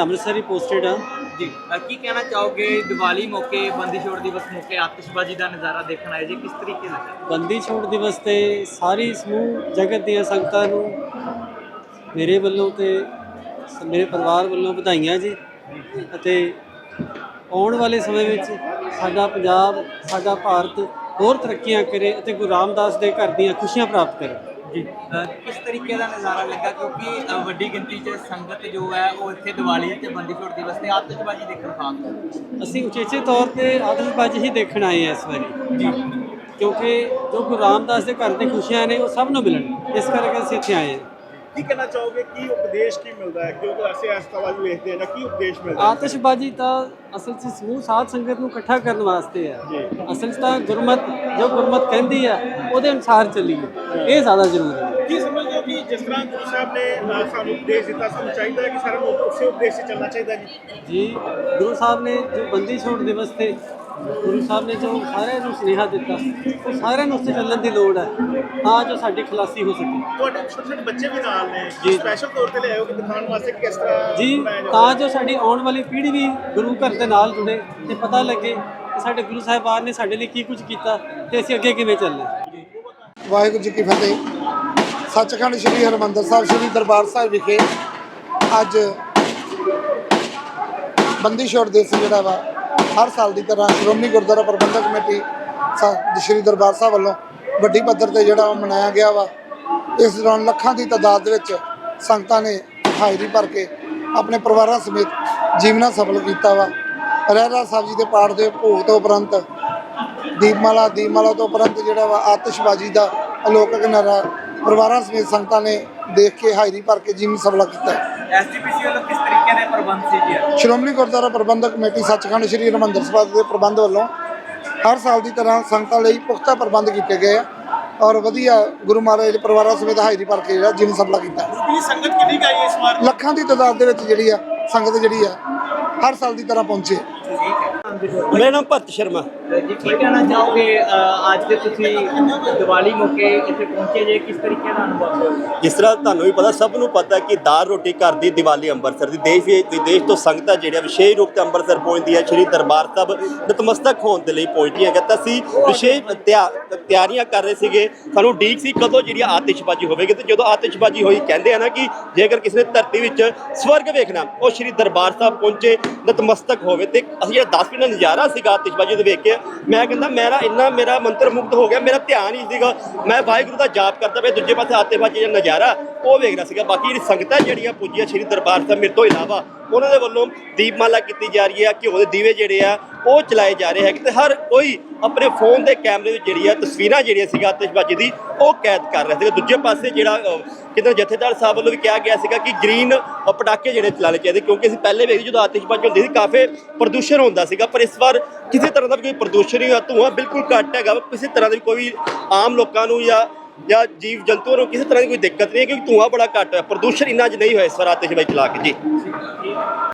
ਮੈਂ ਅੰਮ੍ਰਿਤਸਰੀ ਪੋਸਟਡ ਹਾਂ ਜੀ। ਅ, ਕੀ ਕਹਿਣਾ ਚਾਹੋਗੇ ਦੀਵਾਲੀ ਮੌਕੇ ਬੰਦੀ ਛੋੜ ਦਿਵਸ ਮੌਕੇ ਆਤਿਸ਼ਬਾਜ਼ੀ ਦਾ ਨਜ਼ਾਰਾ ਦੇਖਣ ਆਏ ਜੀ? ਕਿਸ ਤਰੀਕੇ ਲੱਗਾ ਬੰਦੀ ਛੋੜ ਦਿਵਸ ਤੇ ਸਾਰੀ ਸਮੂਹ ਜਗਤ ਦੀਆਂ ਸੰਗਤਾਂ ਨੂੰ ਮੇਰੇ ਵੱਲੋਂ ਤੇ ਸ- ਮੇਰੇ ਪਰਿਵਾਰ ਵੱਲੋਂ ਵਧਾਈਆਂ ਜੀ। ਅਤੇ ਆਉਣ ਵਾਲੇ ਸਮੇਂ ਵਿੱਚ ਸਾਡਾ ਪੰਜਾਬ ਸਾਡਾ ਭਾਰਤ ਹੋਰ ਤਰੱਕੀਆਂ ਕਰੇ ਅਤੇ ਗੁਰੂ ਰਾਮਦਾਸ ਦੇ ਘਰ ਦੀਆਂ ਖੁਸ਼ੀਆਂ ਪ੍ਰਾਪਤ ਕਰੇ। ਜੀ। ਕਿਸ ਤਰੀਕੇ ਦਾ ਨਜ਼ਾਰਾ ਲੱਗਾ? ਕਿਉਂਕਿ ਵੱਡੀ ਗਿਣਤੀ 'ਚ ਸੰਗਤ ਜੋ ਹੈ ਉਹ ਇੱਥੇ ਦੀਵਾਲੀ ਤੇ ਬੰਦੀ ਛੋੜ ਦਿਵਸ ਤੇ ਆਤਿਸ਼ਬਾਜ਼ੀ ਦੇਖਣ ਖਾਸ ਅਸੀਂ ਉਚੇਚੇ ਤੌਰ ਤੇ ਆਤਿਸ਼ਬਾਜ਼ੀ ਹੀ ਦੇਖਣ ਆਏ ਹਾਂ ਇਸ ਵਾਰੀ। ਜੀ। ਕਿਉਂਕਿ ਜੋ ਗੁਰੂ ਰਾਮਦਾਸ ਦੇ ਘਰ ਦੀ ਖੁਸ਼ੀਆਂ ਨੇ ਉਹ ਸਭ ਨੂੰ ਮਿਲਣ। ਇਸ ਕਰਕੇ ਅਸੀਂ ਇੱਥੇ ਆਏ ਹਾਂ। ਕੀ ਕਹਿਣਾ ਚਾਹੋਗੇ? ਕੀ ਉਪਦੇਸ਼ ਕੀ ਮਿਲਦਾ ਹੈ? ਕਿਉਂਕਿ ਅਸੀਂ ਇਸ ਤਰ੍ਹਾਂ ਵੀ ਵੇਖਦੇ ਹਾਂ ਨਾ ਕੀ ਉਪਦੇਸ਼ ਮਿਲਦਾ ਹੈ? ਆਤਿਸ਼ਬਾਜ਼ੀ ਤਾਂ ਅਸਲ 'ਚ ਸਮੂਹ ਸਾਧ ਸੰਗਤ ਨੂੰ ਇਕੱਠਾ ਕਰਨ ਵਾਸਤੇ ਹੈ। ਅਸਲ 'ਚ ਤਾਂ ਗੁਰਮਤ ਜੋ ਗੁਰਮਤ ਕਹਿੰਦੀ ਹੈ ਉਹਦੇ ਅਨੁਸਾਰ ਚੱਲੀਏ। ਇਹ ਜ਼ਿਆਦਾ ਜ਼ਰੂਰੀ ਹੈ। ਕੀ ਸਮਝਦੇ ਹੋ ਕਿ ਜਿਸ ਤਰ੍ਹਾਂ ਗੁਰੂ ਸਾਹਿਬ ਨੇ ਅ, ਸਾਨੂੰ ਉਪਦੇਸ਼ ਦਿੱਤਾ ਸਾਨੂੰ ਚਾਹੀਦਾ ਹੈ ਕਿ ਸਾਰਿਆਂ ਨੂੰ ਉਸੇ ਉਪਦੇਸ਼ 'ਤੇ ਚੱਲਣਾ ਚਾਹੀਦਾ ਜੀ? ਜੀ ਗੁਰੂ ਸਾਹਿਬ ਨੇ ਜੋ ਬੰਦੀ ਛੋੜ ਦਿਵਸ ਤੇ ਗੁਰੂ ਸਾਹਿਬ ਨੇ ਜੋ ਸਾਰਿਆਂ ਨੂੰ ਸੁਨੇਹਾ ਦਿੱਤਾ ਉਹ ਸਾਰਿਆਂ ਨੂੰ ਉਸ ਤੇ ਚੱਲਣ ਦੀ ਲੋੜ ਹੈ ਤਾਂ ਜੋ ਸਾਡੀ ਖਲਾਸੀ ਹੋ ਸਕੇ। ਤੁਹਾਡੇ ਛੋਟੇ ਛੋਟੇ ਬੱਚੇ ਵੀ ਨਾਲ ਨੇ। ਜੀ। ਸਪੈਸ਼ਲ ਤੌਰ ਤੇ ਲਿਆਓ ਕਿ ਦਿਖਾਉਣ ਵਾਸਤੇ ਕਿ ਕਿਸ ਤਰ੍ਹਾਂ ਜੀ ਬਣਾਇਆ ਜਾਂਦਾ ਤਾਂ ਜੋ ਸਾਡੀ ਆਉਣ ਵਾਲੀ ਪੀੜ੍ਹੀ ਵੀ ਗੁਰੂ ਘਰ ਦੇ ਨਾਲ ਜੁੜੇ ਤੇ ਪਤਾ ਲੱਗੇ ਕਿ ਸਾਡੇ ਗੁਰੂ ਸਾਹਿਬਾਨ ਨੇ ਸਾਡੇ ਲਈ ਕੀ ਕੁਝ ਕੀਤਾ ਤੇ ਅਸੀਂ ਅੱਗੇ ਕਿਵੇਂ ਚੱਲਣਾ ਵਾਹਿਗੁਰੂ ਜੀ ਕੀ ਫਤਿਹ। ਸੱਚਖੰਡ ਸ੍ਰੀ ਹਰਿਮੰਦਰ ਸਾਹਿਬ, ਸ੍ਰੀ ਦਰਬਾਰ ਸਾਹਿਬ ਵਿਖੇ ਅੱਜ ਬੰਦੀ ਛੋੜ ਦਿਵਸ ਜਿਹੜਾ ਵਾ, ਹਰ ਸਾਲ ਦੀ ਤਰ੍ਹਾਂ ਸ਼੍ਰੋਮਣੀ ਗੁਰਦੁਆਰਾ ਪ੍ਰਬੰਧਕ ਕਮੇਟੀ ਸਾ- ਸ੍ਰੀ ਦਰਬਾਰ ਸਾਹਿਬ ਵੱਲੋਂ ਵੱਡੀ ਪੱਧਰ ਤੇ ਜਿਹੜਾ ਉਹ ਮਨਾਇਆ ਗਿਆ ਵਾ। ਇਸ ਦੌਰਾਨ ਲੱਖਾਂ ਦੀ ਤਾਦਾਦ ਵਿੱਚ ਸੰਗਤਾਂ ਨੇ ਹਾਜ਼ਰੀ ਭਰ ਕੇ ਆਪਣੇ ਪਰਿਵਾਰਾਂ ਸਮੇਤ ਜੀਵਨਾ ਸਫਲ ਕੀਤਾ ਵਾ। ਰਹਿਰਾ ਸਾਹਿਬ ਜੀ ਦੇ ਪਾਠ ਦੇ ਭੋਗ ਤੋਂ ਉਪਰੰਤ ਦੀਪਮਾਲਾ ਦੀਪਮਾਲਾ ਤੋਂ ਉਪਰੰਤ ਜਿਹੜਾ ਵਾ ਆਤਿਸ਼ਬਾਜ਼ੀ ਦਾ ਅਲੋਕਕ ਨਾਰਾ ਪਰਿਵਾਰਾਂ ਸਮੇਤ ਸੰਗਤਾਂ ਨੇ ਦੇਖ ਕੇ ਹਾਜ਼ਰੀ ਭਰ ਕੇ ਜੀਵਨ ਸਫਲਾ ਕੀਤਾ ਐਸਜੀਪੀਸੀ ਵੱਲੋਂ ਕਿਸ ਤਰੀਕੇ ਦੇ ਪ੍ਰਬੰਧ ਸੀ ਜੀ? ਸ਼੍ਰੋਮਣੀ ਗੁਰਦੁਆਰਾ ਪ੍ਰਬੰਧਕ ਕਮੇਟੀ ਸੱਚਖੰਡ ਸ੍ਰੀ ਹਰਿਮੰਦਰ ਸਾਹਿਬ ਦੇ ਪ੍ਰਬੰਧ ਵੱਲੋਂ ਹਰ ਸਾਲ ਦੀ ਤਰ੍ਹਾਂ ਸੰਗਤਾਂ ਲਈ ਪੁਖਤਾ ਪ੍ਰਬੰਧ ਕੀਤੇ ਗਏ ਆ ਔਰ ਵਧੀਆ ਗੁਰੂ ਮਹਾਰਾਜ ਦੇ ਪਰਿਵਾਰਾਂ ਸਮੇਤ ਹਾਜ਼ਰੀ ਭਰ ਕੇ ਜਿਹੜਾ ਜੀਵਨ ਸਫਲਾ ਕੀਤਾ ਸੰਗਤ ਕਿੰਨੀ ਇਸ ਵਾਰ? ਲੱਖਾਂ ਦੀ ਤਾਦਾਦ ਦੇ ਵਿੱਚ ਜਿਹੜੀ ਆ ਸੰਗਤ ਜਿਹੜੀ ਆ ਹਰ ਸਾਲ ਦੀ ਤਰ੍ਹਾਂ ਪਹੁੰਚੇ। ਮੇਰਾ ਨਾਮ ਭਰਤ ਸ਼ਰਮਾ। ਜੀ ਕੀ ਕਹਿਣਾ ਚਾਹੋਗੇ ਅ, ਅੱਜ ਦੇ ਤੁਸੀਂ ਦੀਵਾਲੀ ਮੌਕੇ ਇੱਥੇ ਪਹੁੰਚੇ ਜੇ ਕਿਸ ਤਰੀਕੇ ਦਾ ਅਨੁਭਵ ਹੋਇਆ? ਜਿਸ ਤਰ੍ਹਾਂ ਤੁਹਾਨੂੰ ਵੀ ਪਤਾ ਸਭ ਨੂੰ ਪਤਾ ਕਿ ਦਾਲ ਰੋਟੀ ਘਰ ਦੀ ਦੀਵਾਲੀ ਅੰਮ੍ਰਿਤਸਰ ਦੀ ਦੇਸ਼ ਵੀ ਵਿਦੇਸ਼ ਤੋਂ ਸੰਗਤਾਂ ਜਿਹੜੀਆਂ ਵਿਸ਼ੇਸ਼ ਰੂਪ ਤੇ ਅੰਮ੍ਰਿਤਸਰ ਪਹੁੰਚਦੀ ਹੈ ਸ਼੍ਰੀ ਦਰਬਾਰ ਸਾਹਿਬ ਨਤਮਸਤਕ ਹੋਣ ਦੇ ਲਈ ਪਹੁੰਚਦੀਆਂ ਹੈ ਤਾਂ ਅਸੀਂ ਵਿਸ਼ੇਸ਼ ਤਿਆ- ਤਿਆਰੀਆਂ ਕਰ ਰਹੇ ਸੀਗੇ। ਸਾਨੂੰ ਡੀਕ ਸੀ ਕਦੋਂ ਜਿਹੜੀ ਆਤਿਸ਼ਬਾਜ਼ੀ ਹੋਵੇਗੀ ਤੇ ਜਦੋਂ ਆਤਿਸ਼ਬਾਜ਼ੀ ਹੋਈ ਕਹਿੰਦੇ ਆ ਨਾ ਕਿ ਜੇਕਰ ਕਿਸੇ ਨੇ ਧਰਤੀ ਵਿੱਚ ਸਵਰਗ ਵੇਖਣਾ ਉਹ ਸ਼੍ਰੀ ਦਰਬਾਰ ਸਾਹਿਬ ਪਹੁੰਚੇ ਨਤਮਸਤਕ ਹੋਵੇ ਤੇ ਅਸੀਂ ਜਿਹੜਾ 10 ਮਿੰਟ ਨਜ਼ਾਰਾ ਸੀਗਾ ਆਤਿਸ਼ਬਾਜ਼ੀ ਦੇ ਵੇਖ ਕੇ। ਮੈਂ ਕਹਿੰਦਾ, ਮੇਰਾ ਇੰਨਾ, ਮੇਰਾ ਮੰਤਰ ਮੁਗਧ ਹੋ ਗਿਆ, ਮੇਰਾ ਧਿਆਨ ਹੀ ਸੀਗਾ। ਮੈਂ ਵਾਹਿਗੁਰੂ ਦਾ ਜਾਪ ਕਰਦਾ ਪਿਆ, ਦੂਜੇ ਪਾਸੇ ਆਤਿਸ਼ਬਾਜ਼ੀ ਦਾ ਨਜ਼ਾਰਾ ਉਹ ਵੇਖ ਰਿਹਾ ਸੀਗਾ। ਬਾਕੀ ਜਿਹੜੀ ਸੰਗਤਾਂ ਜਿਹੜੀਆਂ ਪੁੱਜੀਆਂ ਸ਼੍ਰੀ ਦਰਬਾਰ ਸਾਹਿਬ ਮੇਰੇ ਤੋਂ ਇਲਾਵਾ, ਉਹਨਾਂ ਦੇ ਵੱਲੋਂ ਦੀਪਮਾਲਾ ਕੀਤੀ ਜਾ ਰਹੀ ਹੈ, ਘਿਓ ਦੇ ਦੀਵੇ ਜਿਹੜੇ ਆ ਉਹ ਚਲਾਏ ਜਾ ਰਹੇ ਹੈ ਤੇ ਹਰ ਕੋਈ ਆਪਣੇ ਫੋਨ ਦੇ ਕੈਮਰੇ ਵਿੱਚ ਜਿਹੜੀ ਆ ਤਸਵੀਰਾਂ ਜਿਹੜੀਆਂ ਸੀਗਾ ਆਤਿਸ਼ਬਾਜ਼ੀ ਦੀ ਉਹ ਕੈਦ ਕਰ ਰਿਹਾ ਸੀਗਾ। ਦੂਜੇ ਪਾਸੇ ਜਿਹੜਾ ਅ, ਕਿਤੇ ਜਥੇਦਾਰ ਸਾਹਿਬ ਵੱਲੋਂ ਵੀ ਕਿਹਾ ਗਿਆ ਸੀਗਾ ਕਿ ਗ੍ਰੀਨ ਪਟਾਕੇ ਜਿਹੜੇ ਚਲਾਣੇ ਚਾਹੀਦੇ ਕਿਉਂਕਿ ਅਸੀਂ ਪਹਿਲੇ ਵੇਖਦੇ ਜਦੋਂ ਆਤਿਸ਼ਬਾਜ਼ੀ ਹੁੰਦੀ ਸੀ ਕਾਫੀ ਪ੍ਰਦੂਸ਼ਣ ਹੁੰਦਾ ਸੀਗਾ ਪਰ ਇਸ ਵਾਰ ਕਿਸੇ ਤਰ੍ਹਾਂ ਦਾ ਵੀ ਕੋਈ ਪ੍ਰਦੂਸ਼ਣ ਨਹੀਂ ਹੋਇਆ। ਧੂੰਆਂ ਬਿਲਕੁਲ ਘੱਟ ਹੈਗਾ ਕਿਸੇ ਤਰ੍ਹਾਂ ਦੀ ਕੋਈ ਆਮ ਲੋਕਾਂ ਨੂੰ ਜਾਂ ਜਾਂ ਜੀਵ ਜੰਤੂਆਂ ਨੂੰ ਕਿਸੇ ਤਰ੍ਹਾਂ ਦੀ ਕੋਈ ਦਿੱਕਤ ਨਹੀਂ ਹੈ ਕਿਉਂਕਿ ਧੂੰਆਂ ਬੜਾ ਘੱਟ ਹੈ ਪ੍ਰਦੂਸ਼ਣ ਇੰਨਾ ਅੱਜ ਨਹੀਂ ਹੋਇਆ ਇਸ ਵਾਰ ਆਤਿਸ਼ਬਾਜ਼ੀ ਚਲਾ ਕੇ। ਜੀ।